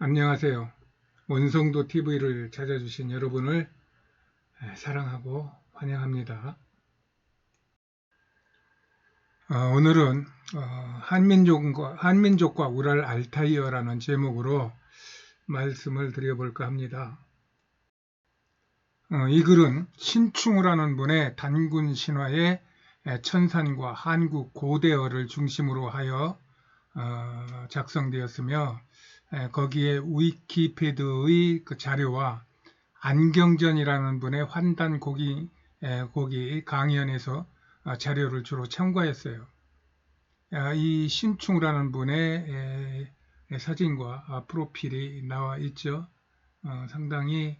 안녕하세요. 원성도 TV를 찾아주신 여러분을 사랑하고 환영합니다. 어, 오늘은 어, 한민족과, 한민족과 우랄 알타이어라는 제목으로 말씀을 드려볼까 합니다. 어, 이 글은 신충우라는 분의 단군 신화의 천산과 한국 고대어를 중심으로 하여 작성되었으며 거기에 위키피드의 그 자료와 안경전이라는 분의 환단 고기, 고기 강연에서 아, 자료를 주로 참고했어요. 아, 이 신충이라는 분의 사진과 아, 프로필이 나와 있죠. 어, 상당히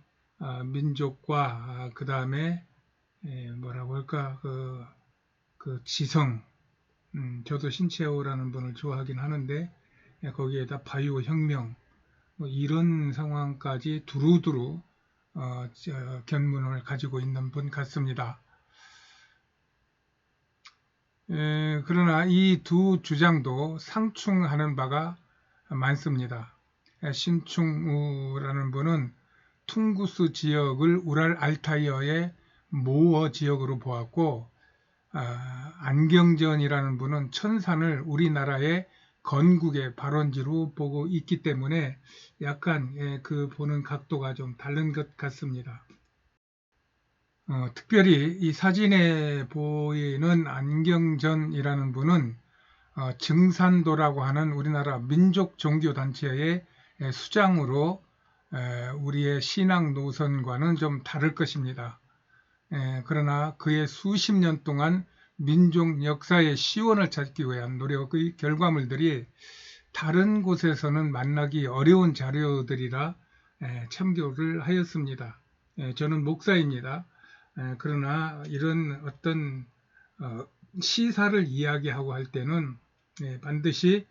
민족과 그 다음에 뭐라고 할까 그, 그 지성 음, 저도 신채호라는 분을 좋아하긴 하는데 예, 거기에다 바이오 혁명 뭐 이런 상황까지 두루두루 어, 견문을 가지고 있는 분 같습니다. 에, 예, 그러나 이 두 주장도 상충하는 바가 많습니다. 예, 신충우라는 분은 퉁구스 지역을 우랄 알타이어의 모어 지역으로 보았고 아, 안경전이라는 분은 천산을 우리나라의 건국의 발원지로 보고 있기 때문에 약간 예, 그 보는 각도가 좀 다른 것 같습니다. 어, 특별히 이 사진에 보이는 안경전이라는 분은 어, 증산도라고 하는 우리나라 민족 종교 단체의 예, 수장으로 에, 우리의 신앙 노선과는 좀 다를 것입니다. 에, 그러나 그의 수십 년 동안 민족 역사의 시원을 찾기 위한 노력의 결과물들이 다른 곳에서는 만나기 어려운 자료들이라 참교를 하였습니다. 저는 목사입니다. 그러나 이런 어떤 어, 시사를 이야기하고 할 때는 반드시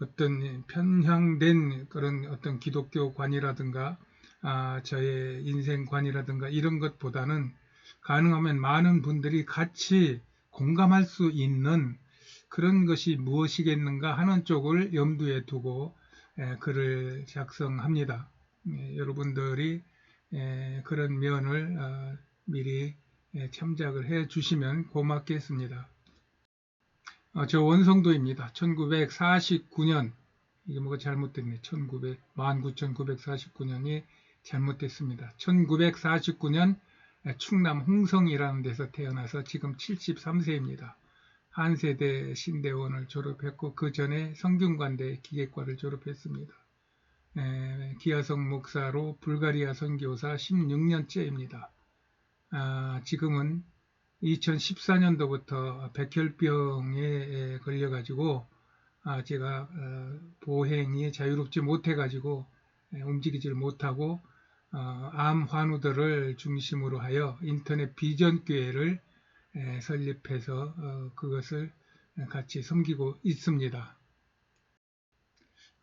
어떤 편향된 그런 어떤 기독교관이라든가 아, 저의 인생관이라든가 이런 것보다는 가능하면 많은 분들이 같이 공감할 수 있는 그런 것이 무엇이겠는가 하는 쪽을 염두에 두고 글을 작성합니다. 여러분들이 그런 면을 어, 미리 참작을 해 주시면 고맙겠습니다. 어, 저 원성도입니다. 1949년 이게 뭐가 잘못됐네. 1900, 1949년이 잘못됐습니다. 1949년 충남 홍성이라는 데서 태어나서 지금 73세입니다. 한세대 신대원을 졸업했고 그 전에 성균관대 기계과를 졸업했습니다. 에, 기아성 목사로 불가리아 선교사 16년째입니다. 아, 지금은 2014년도부터 백혈병에 걸려가지고 아, 제가 어, 보행이 자유롭지 못해가지고 움직이질 못하고 어, 암 환우들을 중심으로 하여 인터넷 비전 교회를 설립해서 어, 그것을 같이 섬기고 있습니다.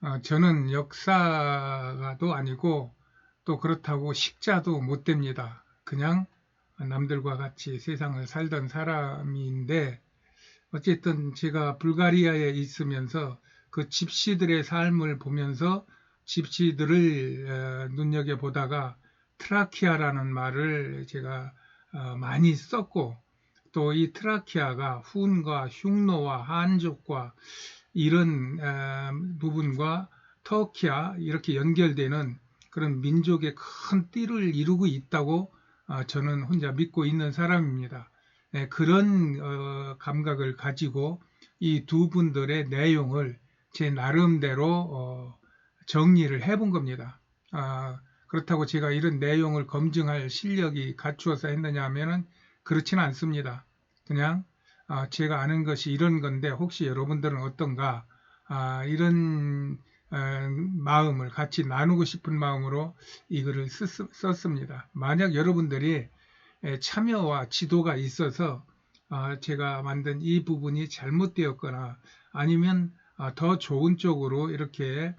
어, 저는 역사가도 아니고 또 그렇다고 식자도 못 됩니다. 그냥 남들과 같이 세상을 살던 사람인데 어쨌든 제가 불가리아에 있으면서 그 집시들의 삶을 보면서 집시들을 어, 눈여겨 보다가 트라키아라는 말을 제가 어, 많이 썼고 또 이 트라키아가 훈과 흉노와 한족과 이런 어, 부분과 터키아 이렇게 연결되는 그런 민족의 큰 띠를 이루고 있다고 저는 혼자 믿고 있는 사람입니다. 네, 그런 감각을 가지고 이 두 분들의 내용을 제 나름대로 정리를 해본 겁니다. 아, 그렇다고 제가 이런 내용을 검증할 실력이 갖추어서 했느냐 하면은 그렇지는 않습니다. 그냥 아, 제가 아는 것이 이런 건데 혹시 여러분들은 어떤가 아, 이런 아, 마음을 같이 나누고 싶은 마음으로 이 글을 쓰, 썼습니다. 만약 여러분들이 참여와 지도가 있어서 아, 제가 만든 이 부분이 잘못되었거나 아니면 아, 더 좋은 쪽으로 이렇게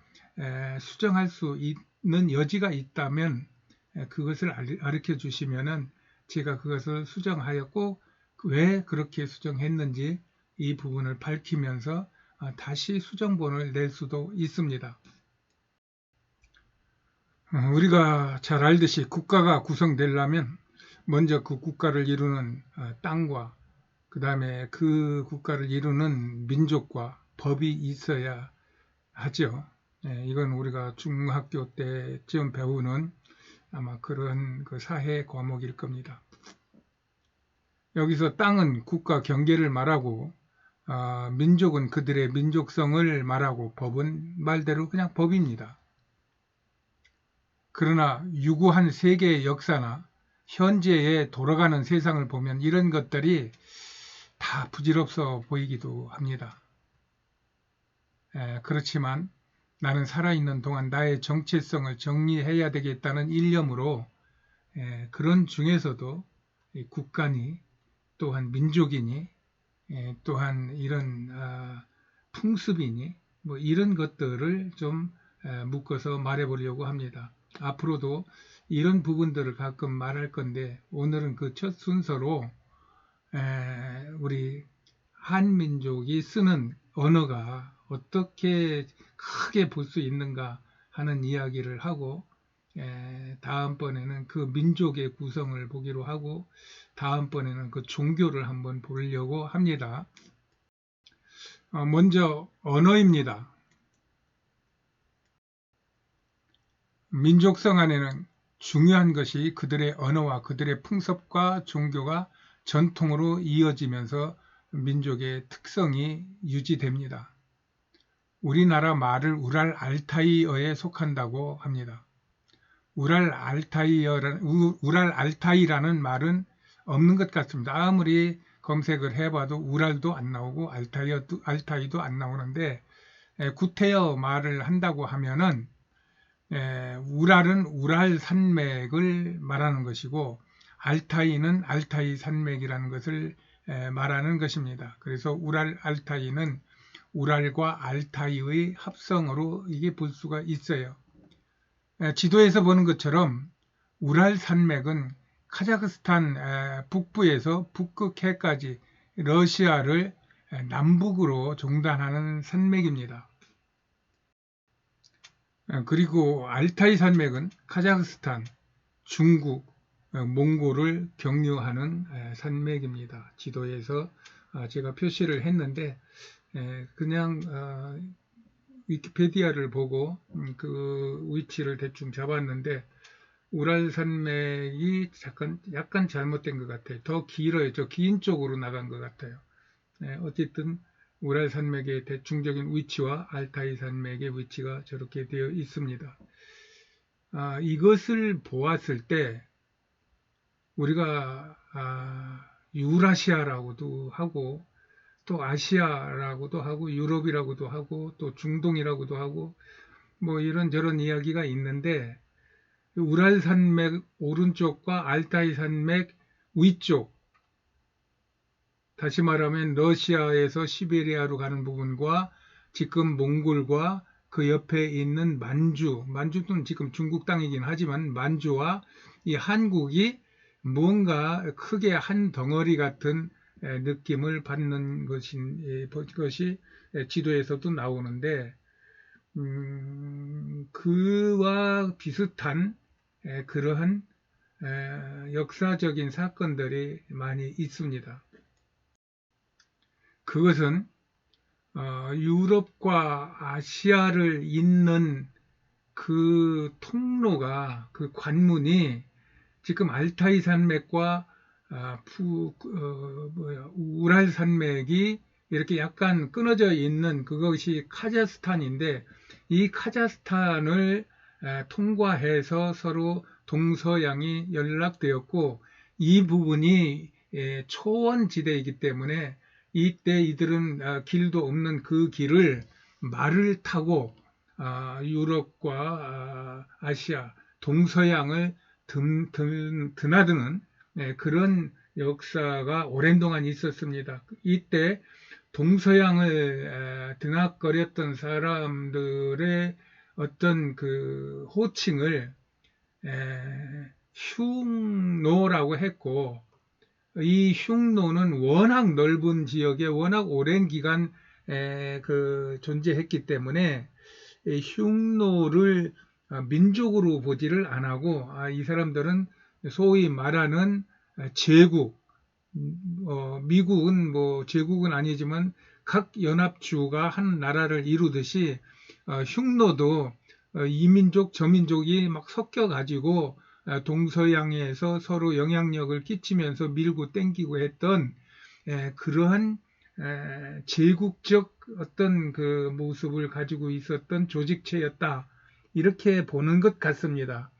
수정할 수 있는 여지가 있다면 그것을 가르쳐 주시면은 제가 그것을 수정하여 꼭왜 그렇게 수정했는지 이 부분을 밝히면서 아, 다시 수정본을 낼 수도 있습니다. 어, 우리가 잘 알듯이 국가가 구성되려면 먼저 그 국가를 이루는 어, 땅과 그 다음에 그 국가를 이루는 민족과 법이 있어야 하죠. 예, 이건 우리가 중학교 때쯤 배우는 아마 그런 그 사회 과목일 겁니다. 여기서 땅은 국가 경계를 말하고 어, 민족은 그들의 민족성을 말하고 법은 말대로 그냥 법입니다. 그러나 유구한 세계의 역사나 현재에 돌아가는 세상을 보면 이런 것들이 다 부질없어 보이기도 합니다. 에, 그렇지만 나는 살아있는 동안 나의 정체성을 정리해야 되겠다는 일념으로 에, 그런 중에서도 국가니 또한 민족이니 에, 또한 이런 아, 풍습이니 뭐 이런 것들을 좀 에, 묶어서 말해보려고 합니다. 앞으로도 이런 부분들을 가끔 말할 건데 오늘은 그 첫 순서로 에, 우리 한민족이 쓰는 언어가 어떻게 크게 볼 수 있는가 하는 이야기를 하고 에, 다음번에는 그 민족의 구성을 보기로 하고 다음번에는 그 종교를 한번 보려고 합니다. 어, 먼저 언어입니다. 민족성 안에는 중요한 것이 그들의 언어와 그들의 풍습과 종교가 전통으로 이어지면서 민족의 특성이 유지됩니다. 우리나라 말을 우랄 알타이어에 속한다고 합니다. 우랄 알타이어라는, 우랄 알타이라는 말은 없는 것 같습니다. 아무리 검색을 해봐도 우랄도 안 나오고 알타이어도, 알타이도 안 나오는데 구태여 말을 한다고 하면은 우랄은 우랄 산맥을 말하는 것이고 알타이는 알타이 산맥이라는 것을 말하는 것입니다. 그래서 우랄 알타이는 우랄과 알타이의 합성으로 이게 볼 수가 있어요. 지도에서 보는 것처럼 우랄 산맥은 카자흐스탄 북부에서 북극해까지 러시아를 남북으로 종단하는 산맥입니다. 그리고 알타이 산맥은 카자흐스탄, 중국, 어, 몽골을 경유하는 산맥입니다. 지도에서 아, 제가 표시를 했는데 그냥 어, 위키페디아를 보고 음, 그 위치를 대충 잡았는데 우랄 산맥이 약간, 약간 잘못된 것 같아요. 더 길어요. 저 긴 쪽으로 나간 것 같아요. 어쨌든 우랄 산맥의 대충적인 위치와 알타이 산맥의 위치가 저렇게 되어 있습니다. 아, 이것을 보았을 때 우리가 아, 유라시아라고도 하고 또 아시아라고도 하고 유럽이라고도 하고 또 중동이라고도 하고 뭐 이런 저런 이야기가 있는데 우랄 산맥 오른쪽과 알타이 산맥 위쪽 다시 말하면 러시아에서 시베리아로 가는 부분과 지금 몽골과 그 옆에 있는 만주, 만주는 지금 중국 땅이긴 하지만 만주와 이 한국이 뭔가 크게 한 덩어리 같은 느낌을 받는 것인, 것이 지도에서도 나오는데, 음, 그와 비슷한 그러한 역사적인 사건들이 많이 있습니다. 그것은 어, 유럽과 아시아를 잇는 그 통로가 그 관문이 지금 알타이 산맥과 아, 푸, 어, 뭐야, 우랄 산맥이 이렇게 약간 끊어져 있는 그것이 카자흐스탄인데 이 카자흐스탄을 아, 통과해서 서로 동서양이 연락되었고 이 부분이 예, 초원지대이기 때문에 이때 이들은 아, 길도 없는 그 길을 말을 타고 아, 유럽과 아, 아시아 동서양을 드나드는 네, 그런 역사가 오랜 동안 있었습니다. 이때 동서양을 드나거렸던 사람들의 어떤 그 호칭을 흉노라고 했고 이 흉노는 워낙 넓은 지역에 워낙 오랜 기간 그 존재했기 때문에 흉노를 어, 민족으로 보지를 안 하고 아, 이 사람들은 소위 말하는 제국 음, 어, 미국은 뭐 제국은 아니지만 각 연합주가 한 나라를 이루듯이 어, 흉노도 어, 이민족 저민족이 막 섞여 가지고 어, 동서양에서 서로 영향력을 끼치면서 밀고 땡기고 했던 에, 그러한 에, 제국적 어떤 그 모습을 가지고 있었던 조직체였다 이렇게 보는 것 같습니다.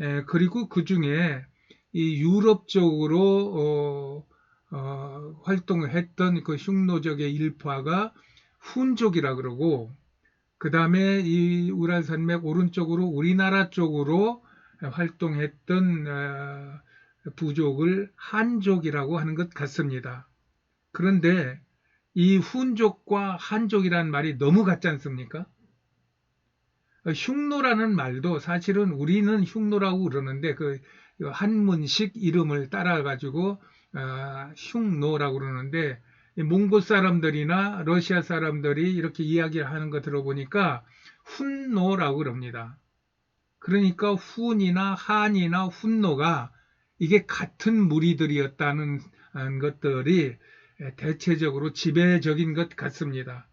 에, 그리고 그 중에 이 유럽 쪽으로 어, 어, 활동을 했던 그 흉노적의 일파가 훈족이라 그러고 그 다음에 이 우랄산맥 오른쪽으로 우리나라 쪽으로 활동했던 어, 부족을 한족이라고 하는 것 같습니다. 그런데 이 훈족과 한족이라는 말이 너무 같지 않습니까? 흉노라는 말도 사실은 우리는 흉노라고 그러는데 그 한문식 이름을 따라 가지고 어, 흉노라고 그러는데 몽골 사람들이나 러시아 사람들이 이렇게 이야기를 하는 거 들어보니까 훈노라고 그럽니다. 그러니까 훈이나 한이나 훈노가 이게 같은 무리들이었다는 것들이 대체적으로 지배적인 것 같습니다.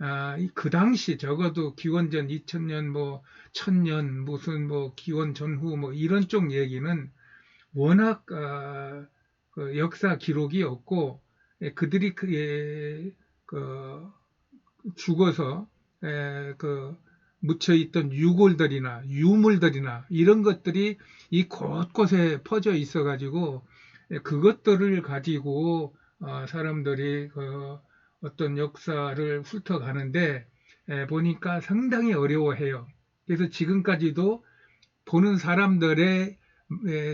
아, 그 당시 적어도 기원전 2000년 뭐 1000년 무슨 뭐 기원 전후 뭐 이런 쪽 얘기는 워낙 아, 그 역사 기록이 없고 예, 그들이 그, 예, 그 죽어서 에, 그 묻혀 있던 유골들이나 유물들이나 이런 것들이 이 곳곳에 퍼져 있어 가지고 예, 그것들을 가지고 어, 사람들이 그 어떤 역사를 훑어가는데 보니까 상당히 어려워해요. 그래서 지금까지도 보는 사람들의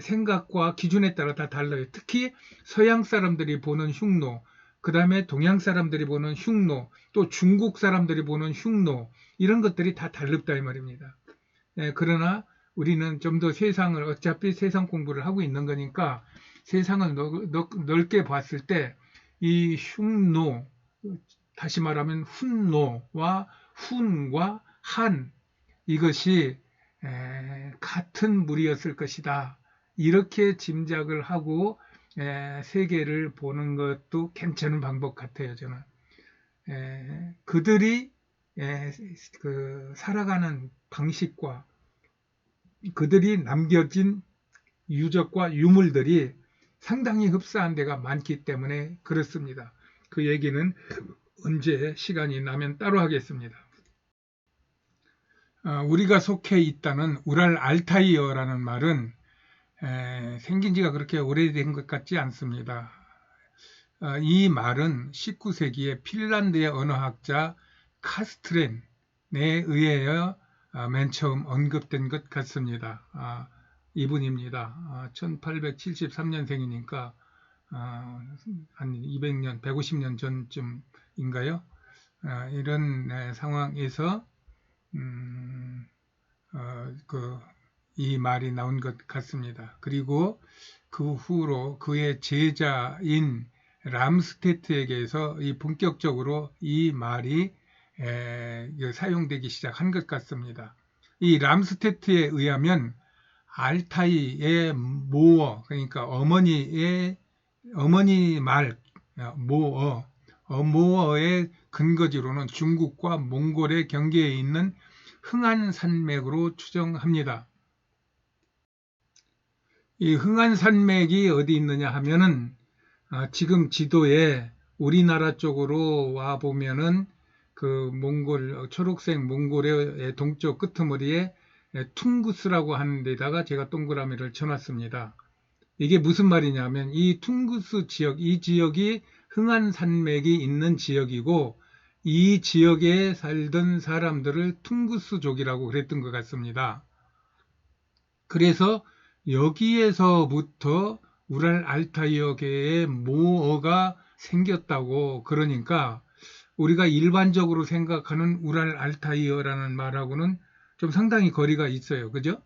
생각과 기준에 따라 다 달라요. 특히 서양 사람들이 보는 흉노, 그 다음에 동양 사람들이 보는 흉노, 또 중국 사람들이 보는 흉노, 이런 것들이 다 다릅다 이 말입니다. 그러나 우리는 좀 더 세상을 어차피 세상 공부를 하고 있는 거니까 세상을 넓게 봤을 때 이 흉노, 다시 말하면 훈노와 훈과 한 이것이 같은 무리였을 것이다. 이렇게 짐작을 하고 세계를 보는 것도 괜찮은 방법 같아요. 저는 그들이 그 살아가는 방식과 그들이 남겨진 유적과 유물들이 상당히 흡사한 데가 많기 때문에 그렇습니다. 그 얘기는 언제 시간이 나면 따로 하겠습니다. 어, 우리가 속해 있다는 우랄 알타이어라는 말은 생긴 지가 그렇게 오래된 것 같지 않습니다. 어, 이 말은 19세기에 핀란드의 언어학자 카스트렌에 의하여 어, 맨 처음 언급된 것 같습니다. 아, 이분입니다. 1873년생이니까 한 200년, 150년 전쯤인가요? 이런 상황에서 음, 어, 그, 이 말이 나온 것 같습니다. 그리고 그 후로 그의 제자인 람스테트에게서 이 본격적으로 이 말이 에, 사용되기 시작한 것 같습니다. 이 람스테트에 의하면 알타이의 모어, 그러니까 어머니의 어머니 말 모어, 어모어의 근거지로는 중국과 몽골의 경계에 있는 흥한산맥으로 추정합니다. 이 흥한산맥이 어디 있느냐 하면은 아, 지금 지도에 우리나라 쪽으로 와 보면은 그 몽골 초록색 몽골의 동쪽 끄트머리에 퉁구스라고 하는 데다가 제가 동그라미를 쳐놨습니다. 이게 무슨 말이냐면 이 퉁구스 지역, 이 지역이 흥한 산맥이 있는 지역이고 이 지역에 살던 사람들을 퉁구스족이라고 그랬던 것 같습니다. 그래서 여기에서부터 우랄 알타이어계의 모어가 생겼다고 그러니까 우리가 일반적으로 생각하는 우랄 알타이어라는 말하고는 좀 상당히 거리가 있어요. 그죠?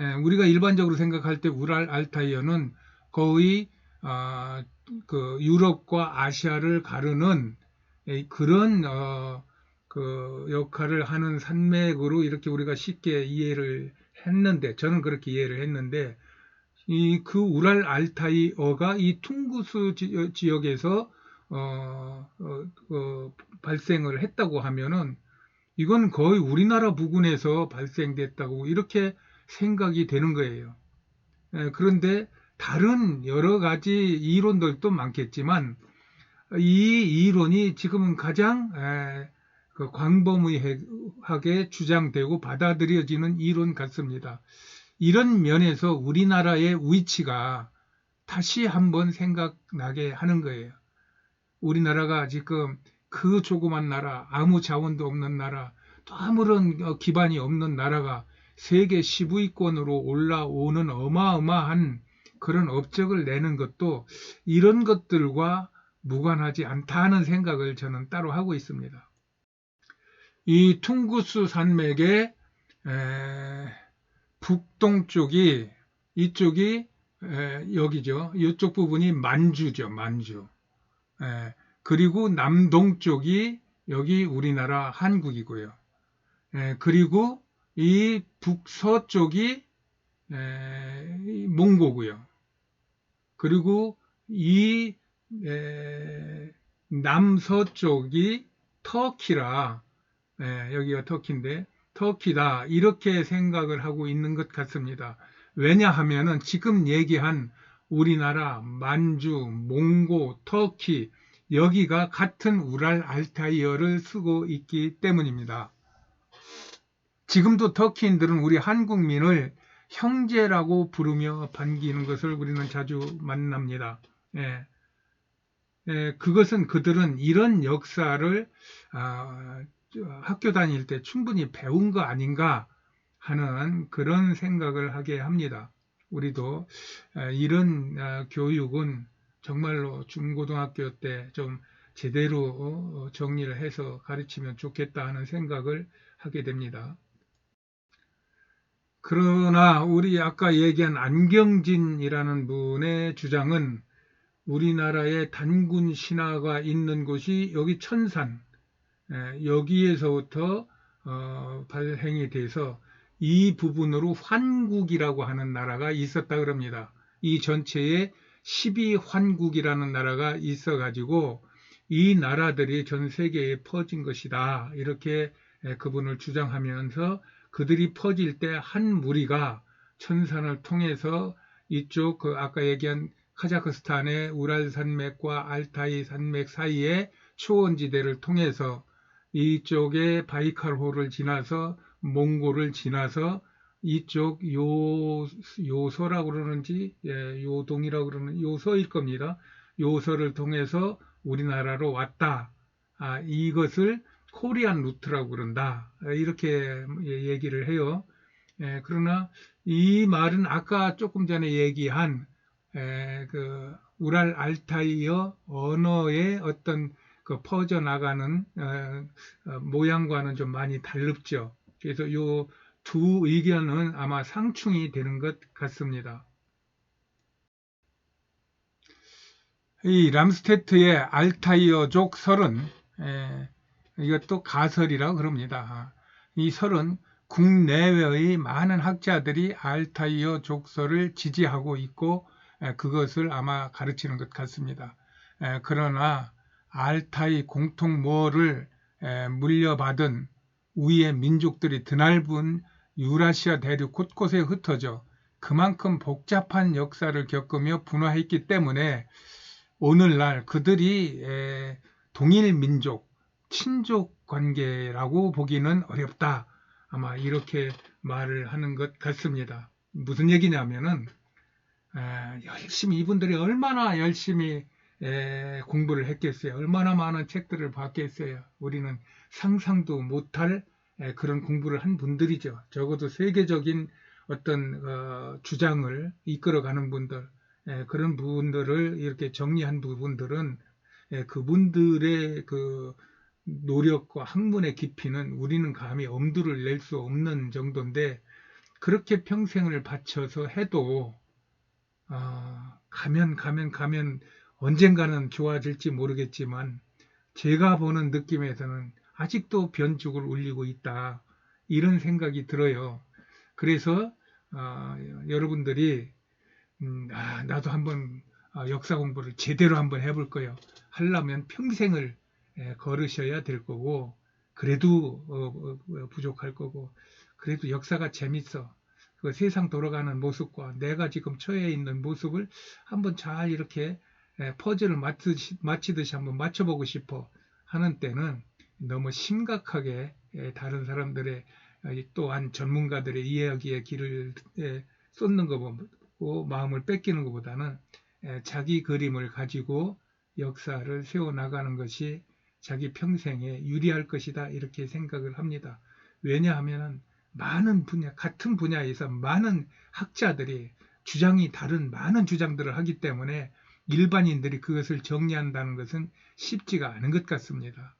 예, 우리가 일반적으로 생각할 때 우랄 알타이어는 거의 어, 그 유럽과 아시아를 가르는 그런 어, 그 역할을 하는 산맥으로 이렇게 우리가 쉽게 이해를 했는데 저는 그렇게 이해를 했는데 이 그 우랄 알타이어가 이 퉁구스 지- 지역에서 어, 어, 어, 발생을 했다고 하면은 이건 거의 우리나라 부근에서 발생됐다고 이렇게 생각이 되는 거예요. 에, 그런데 다른 여러 가지 이론들도 많겠지만 이 이론이 지금은 가장 에, 그 광범위하게 주장되고 받아들여지는 이론 같습니다. 이런 면에서 우리나라의 위치가 다시 한번 생각나게 하는 거예요. 우리나라가 지금 그 조그만 나라, 아무 자원도 없는 나라, 또 아무런 어, 기반이 없는 나라가 세계 10위권으로 올라오는 어마어마한 그런 업적을 내는 것도 이런 것들과 무관하지 않다는 생각을 저는 따로 하고 있습니다. 이 퉁구스 산맥의 에, 북동쪽이 이쪽이 에, 여기죠. 이쪽 부분이 만주죠. 만주. 에, 그리고 남동쪽이 여기 우리나라 한국이고요. 에, 그리고 이 북서쪽이 에, 이 몽고고요. 그리고 이 에, 남서쪽이 터키라 에, 여기가 터키인데 터키다 이렇게 생각을 하고 있는 것 같습니다. 왜냐하면은 지금 얘기한 우리나라, 만주, 몽고, 터키 여기가 같은 우랄 알타이어를 쓰고 있기 때문입니다. 지금도 터키인들은 우리 한국민을 형제라고 부르며 반기는 것을 우리는 자주 만납니다. 예. 예, 그것은 그들은 이런 역사를 아, 학교 다닐 때 충분히 배운 거 아닌가 하는 그런 생각을 하게 합니다. 우리도 아, 이런 아, 교육은 정말로 중고등학교 때 좀 제대로 어, 정리를 해서 가르치면 좋겠다 하는 생각을 하게 됩니다. 그러나 우리 아까 얘기한 안경진이라는 분의 주장은 우리나라의 단군 신화가 있는 곳이 여기 천산 에, 여기에서부터 어, 발행이 돼서 이 부분으로 환국이라고 하는 나라가 있었다 그럽니다. 이 전체에 12환국이라는 나라가 있어 가지고 이 나라들이 전 세계에 퍼진 것이다. 이렇게 에, 그분을 주장하면서 그들이 퍼질 때 한 무리가 천산을 통해서 이쪽 그 아까 얘기한 카자흐스탄의 우랄 산맥과 알타이 산맥 사이의 초원지대를 통해서 이쪽에 바이칼호를 지나서 몽골을 지나서 이쪽 요 요서라고 그러는지 예, 요동이라고 그러는 요서일 겁니다. 요서를 통해서 우리나라로 왔다. 아, 이것을 코리안 루트라고 그런다. 이렇게 얘기를 해요. 예, 그러나 이 말은 아까 조금 전에 얘기한 에, 그 우랄 알타이어 언어의 어떤 그 퍼져나가는 어, 어, 모양과는 좀 많이 다릅죠. 그래서 요 두 의견은 아마 상충이 되는 것 같습니다. 이 람스테트의 알타이어족 설은 에, 이것도 가설이라고 그럽니다. 이 설은 국내외의 많은 학자들이 알타이어 족설을 지지하고 있고 에, 그것을 아마 가르치는 것 같습니다. 에, 그러나 알타이 공통모를 에, 물려받은 우리의 민족들이 드넓은 유라시아 대륙 곳곳에 흩어져 그만큼 복잡한 역사를 겪으며 분화했기 때문에 오늘날 그들이 에, 동일 민족, 친족 관계라고 보기는 어렵다. 아마 이렇게 말을 하는 것 같습니다. 무슨 얘기냐면은 에, 열심히 이분들이 얼마나 열심히 에, 공부를 했겠어요. 얼마나 많은 책들을 봤겠어요. 우리는 상상도 못할 에, 그런 공부를 한 분들이죠. 적어도 세계적인 어떤 어, 주장을 이끌어가는 분들, 에, 그런 분들을 이렇게 정리한 부분들은 에, 그분들의 그 노력과 학문의 깊이는 우리는 감히 엄두를 낼 수 없는 정도인데 그렇게 평생을 바쳐서 해도 어, 가면 가면 가면 언젠가는 좋아질지 모르겠지만 제가 보는 느낌에서는 아직도 변죽을 울리고 있다. 이런 생각이 들어요. 그래서 어, 여러분들이 음, 아, 나도 한번 어, 역사 공부를 제대로 한번 해볼 거예요. 하려면 평생을 예, 걸으셔야 될 거고 그래도 어, 어, 부족할 거고 그래도 역사가 재밌어. 그 세상 돌아가는 모습과 내가 지금 처해 있는 모습을 한번 잘 이렇게 예, 퍼즐을 맞추시, 맞히듯이 한번 맞춰보고 싶어 하는 때는 너무 심각하게 예, 다른 사람들의 어, 또한 전문가들의 이야기의 길을 예, 쏟는 거 보고 마음을 뺏기는 것보다는 예, 자기 그림을 가지고 역사를 세워나가는 것이 자기 평생에 유리할 것이다 이렇게 생각을 합니다. 왜냐하면 많은 분야, 같은 분야에서 많은 학자들이 주장이 다른 많은 주장들을 하기 때문에 일반인들이 그것을 정리한다는 것은 쉽지가 않은 것 같습니다.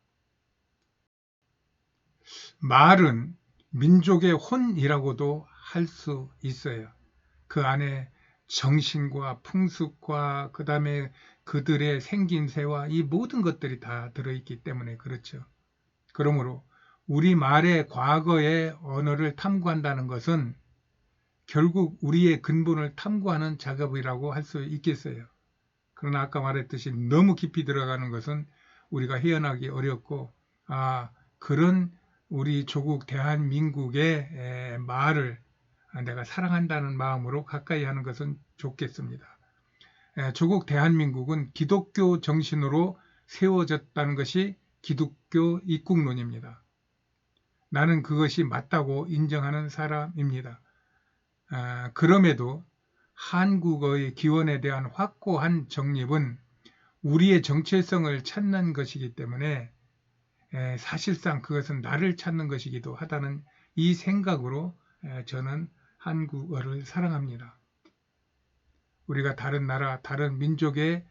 말은 민족의 혼이라고도 할 수 있어요. 그 안에 정신과 풍습과 그 다음에 그들의 생김새와 이 모든 것들이 다 들어있기 때문에 그렇죠. 그러므로 우리 말의 과거의 언어를 탐구한다는 것은 결국 우리의 근본을 탐구하는 작업이라고 할 수 있겠어요. 그러나 아까 말했듯이 너무 깊이 들어가는 것은 우리가 헤어나기 어렵고 아 그런 우리 조국 대한민국의 말을 내가 사랑한다는 마음으로 가까이 하는 것은 좋겠습니다. 조국 대한민국은 기독교 정신으로 세워졌다는 것이 기독교 입국론입니다. 나는 그것이 맞다고 인정하는 사람입니다. 아, 그럼에도 한국어의 기원에 대한 확고한 정립은 우리의 정체성을 찾는 것이기 때문에 사실상 그것은 나를 찾는 것이기도 하다는 이 생각으로 저는 한국어를 사랑합니다. 우리가 다른 나라, 다른 민족의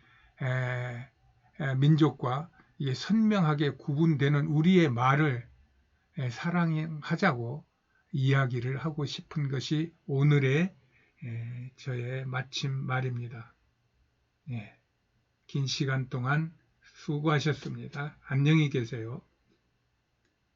민족과 선명하게 구분되는 우리의 말을 사랑하자고 이야기를 하고 싶은 것이 오늘의 저의 마침 말입니다. 긴 시간 동안 수고하셨습니다. 안녕히 계세요.